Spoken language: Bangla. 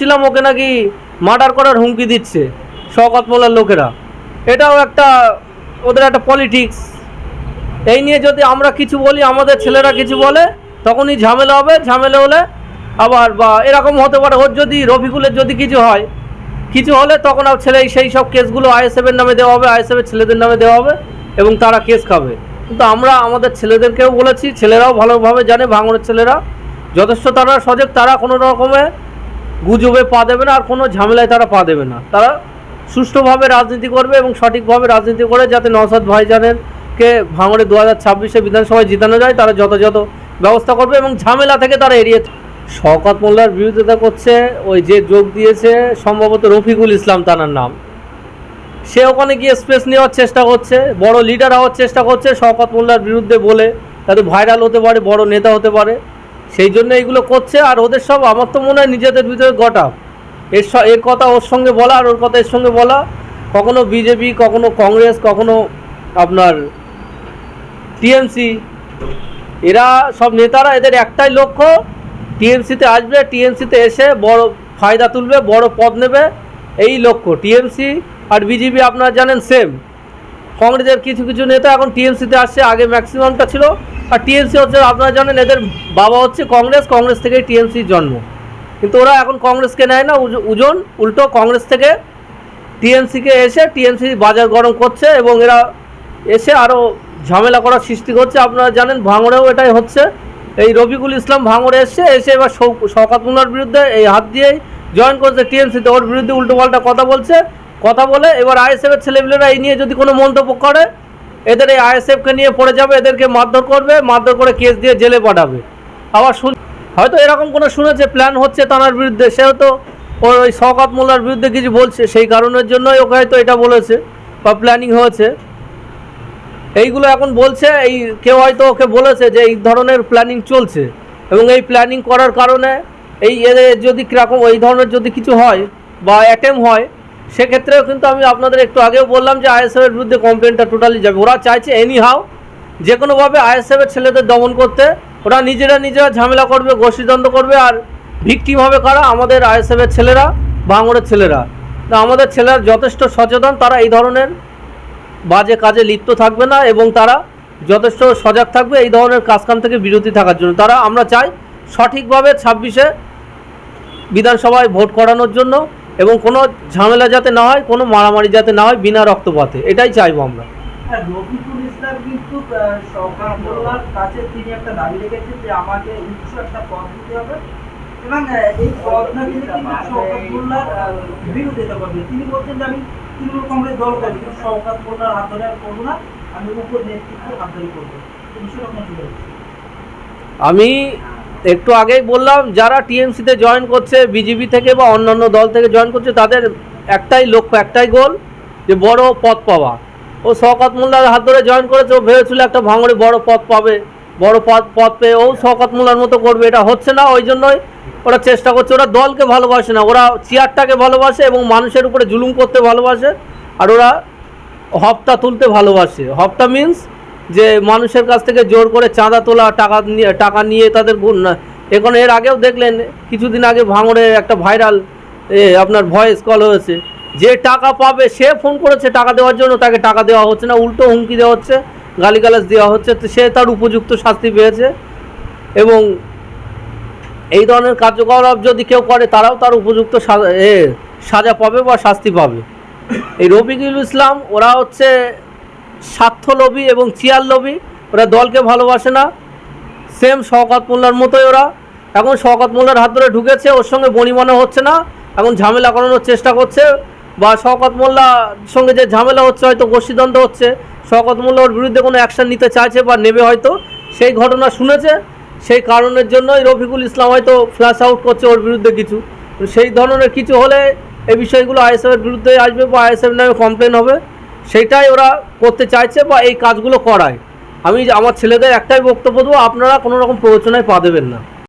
ছিলাম ওকে নাকি মার্ডার করার হুমকি দিচ্ছে, শওকত মোল্লার লোকেরা। এটাও একটা ওদের একটা পলিটিক্স এই নিয়ে যদি আমরা কিছু বলি, আমাদের ছেলেরা কিছু বলে, তখনই ঝামেলা হবে, ঝামেলা হলে আবার বা এরকম হতে পারে, ওর যদি, রফিকুলের যদি কিছু হয়, কিছু হলে তখন আর ছেলে সেই সব কেসগুলো আইএসএফের নামে দেওয়া হবে, আইএসএফের ছেলেদের নামে দেওয়া হবে, এবং তারা কেস খাবে। কিন্তু আমরা আমাদের ছেলেদেরকেও বলেছি, ছেলেরাও ভালোভাবে জানে, ভাঙনের ছেলেরা, যথেষ্ট তারা সজাগ, তারা কোনো রকমে গুজবে পা দেবে না, আর কোনো ঝামেলায় তারা পা দেবে না। তারা সুষ্ঠুভাবে রাজনীতি করবে এবং সঠিকভাবে রাজনীতি করে যাতে নওসাদ ভাইজানের কে ভাঙড়ে দু হাজার ছাব্বিশে বিধানসভায় জিতানো যায়, তারা যথাযথ ব্যবস্থা করবে এবং ঝামেলা থেকে তারা এড়িয়ে শওকত মোল্লার বিরোধিতা করছে, ওই যে যোগ দিয়েছে সম্ভবত রফিকুল ইসলাম তানার নাম। সে ওখানে গিয়ে স্পেস নেওয়ার চেষ্টা করছে, বড় লিডার হওয়ার চেষ্টা করছে শওকত মোল্লার বিরুদ্ধে বলে যাতে ভাইরাল হতে পারে, বড় নেতা হতে পারে। সেই জন্য এইগুলো করছে, আর ওদের সব আমার তো মনে হয় নিজেদের ভিতরে গটা। এর এর কথা ওর সঙ্গে বলা আর ওর কথা এর সঙ্গে বলা। কখনো বিজেপি, কখনো কংগ্রেস, কখনো আপনার টিএমসি। এরা সব নেতারা, এদের একটাই লক্ষ্য, টিএমসিতে আসবে, টিএমসিতে এসে বড় ফায়দা তুলবে, বড় পদ নেবে। এই লক্ষ্য, টিএমসি আর বিজেপি আপনারা জানেন সেম কংগ্রেসের কিছু কিছু নেতা এখন টিএমসিতে আসছে, আগে ম্যাক্সিমামটা ছিল আর টিএমসি হচ্ছে, আপনারা জানেন এদের বাবা হচ্ছে কংগ্রেস কংগ্রেস থেকেই টিএমসির জন্ম। কিন্তু ওরা এখন কংগ্রেসকে নেয় না উজন, উল্টো কংগ্রেস থেকে টিএমসিকে এসে টিএমসি বাজার গরম করছে এবং এরা এসে আরও ঝামেলা করার সৃষ্টি করছে। আপনারা জানেন ভাঙড়েও এটাই হচ্ছে। এই রবিকুল ইসলাম ভাঙড়ে এসছে এসে এবার শওকত মোল্লার বিরুদ্ধে এই হাত দিয়েই জয়েন করছে। টিএমসিতে ওর বিরুদ্ধে উল্টোপাল্টা কথা বলছে। কথা বলে এবার আইএসএফের ছেলেপিলেরা এই নিয়ে যদি কোনো মন্তব্য করে এদের এই আইএসএফকে নিয়ে পড়ে যাবে, এদেরকে মারধর করবে, মারধর করে কেস দিয়ে জেলে পাঠাবে। আবার শুন, হয়তো এরকম কোনো শুনেছে প্ল্যান হচ্ছে তানার বিরুদ্ধে সে হয়তো ওর ওই শওকত মোল্লার বিরুদ্ধে কিছু বলছে, সেই কারণের জন্যই ওকে হয়তো এটা বলেছে বা প্ল্যানিং হয়েছে। এইগুলো এখন বলছে, এই কেউ হয়তো ওকে বলেছে যে এই ধরনের প্ল্যানিং চলছে এবং এই প্ল্যানিং করার কারণে এই যদি কীরকম, এই ধরনের যদি কিছু হয় বা অ্যাটেম হয় সেক্ষেত্রেও কিন্তু আমি আপনাদের একটু আগেও বললাম যে আইএসএফের বিরুদ্ধে কমপ্লেনটা টোটালি যাবে। ওরা চাইছে এনি হাও যে কোনোভাবে আইএসএফের ছেলেদের দমন করতে, ওরা নিজেরা নিজেরা ঝামেলা করবে, গোষ্ঠীদ্বন্দ্ব করবে, আর ভিকটিম হবে কারা? আমাদের আইএসএফের ছেলেরা ভাঙড়ের ছেলেরা। তা আমাদের ছেলেরা যথেষ্ট সচেতন, তারা এই ধরনের বাজে কাজে লিপ্ত থাকবে না এবং তারা যথেষ্ট সজাগ থাকবে এই ধরনের কাজকাম থেকে বিরতি থাকার জন্য। তারা আমরা চাই সঠিকভাবে ছাব্বিশে বিধানসভায় ভোট করানোর জন্য এবং কোনো ঝামেলা যাতে না হয় কোনো মারামারি যাতে না হয় বিনা রক্তপাতে। এটাই চাইব আমরা। হ্যাঁ, রফিকুল ইসলাম কিন্তু সরকার কাছে তিনি একটা দাবি রেখেছেন যে আমাকে উচ্চ একটা পদ দিতে হবে এবং এই পদ কিন্তু শওকত বিরোধিতা করবে। তিনি বলছেন যে আমি তৃণমূল কংগ্রেস দল করি কিন্তু শওকত হাত ধরে আর করব না আমি উপর নেতৃত্ব হাত ধরে করব। বিষয়টা আপনার আমি একটু আগেই বললাম, যারা টিএমসিতে জয়েন করছে বিজেপি থেকে বা অন্যান্য দল থেকে জয়েন করছে, তাদের একটাই লক্ষ্য, একটাই গোল যে বড় পদ পাওয়া। ও শওকত মোল্লার হাত ধরে জয়েন করেছে, ও ভেবেছিল একটা ভাঙড়ে বড় পদ পাবে, বড় পদ পদ পেয়ে ও শওকত মোল্লার মতো করবে, এটা হচ্ছে না, ওই জন্যই ওরা চেষ্টা করছে, ওরা দলকে ভালোবাসে না, ওরা চেয়ারটাকে ভালোবাসে এবং মানুষের উপরে জুলুম করতে ভালোবাসে, আর ওরা হপ্তা তুলতে ভালোবাসে। হপ্তা মিন্স যে মানুষের কাছ থেকে জোর করে চাঁদা তোলা, টাকা নিয়ে টাকা নিয়ে তাদের গুণ এখন এর আগেও দেখলেন, কিছুদিন আগে ভাঙড়ে একটা ভাইরাল, এ, আপনার ভয়েস কল হয়েছে। যে টাকা পাবে, সে ফোন করেছে টাকা দেওয়ার জন্য, তাকে টাকা দেওয়া হচ্ছে না, উল্টো হুমকি দেওয়া হচ্ছে, গালিগালাজ দেওয়া হচ্ছে, তো সে তার উপযুক্ত শাস্তি পেয়েছে। এবং এই ধরনের কার্যকলাপ যদি কেউ করে, তারাও তার উপযুক্ত সাজা পাবে বা শাস্তি পাবে। এই রফিকুল ইসলাম, ওরা হচ্ছে স্বার্থলোভী এবং চিয়ার লোভী ওরা দলকে ভালোবাসে না। সেম শওকত মোল্লার মতোই ওরা। এখন শওকত মোল্লার হাত ধরে ঢুকেছে, ওর সঙ্গে বনিমনে হচ্ছে না। এখন ঝামেলা করানোর চেষ্টা করছে। বা শওকত মোল্লার সঙ্গে যে ঝামেলা হচ্ছে, হয়তো গোষ্ঠীদ্বন্দ্ব হচ্ছে। শওকত মোল্লা ওর বিরুদ্ধে কোনো অ্যাকশন নিতে চাইছে বা নেবে হয়তো। সেই ঘটনা শুনেছে। সেই কারণের জন্যই রফিকুল ইসলাম হয়তো ফ্ল্যাশ আউট করছে ওর বিরুদ্ধে কিছু। সেই ধরনের কিছু হলে এই বিষয়গুলো আইএসএফের বিরুদ্ধে আসবে বা আইএসএফ নামে কমপ্লেন হবে। সেইটাই ওরা করতে চাইছে বা এই কাজগুলো করায়। আমি আমার ছেলেদের একটাই বক্তব্য দেবো, আপনারা কোনো রকম প্ররোচনায় পা দেবেন না।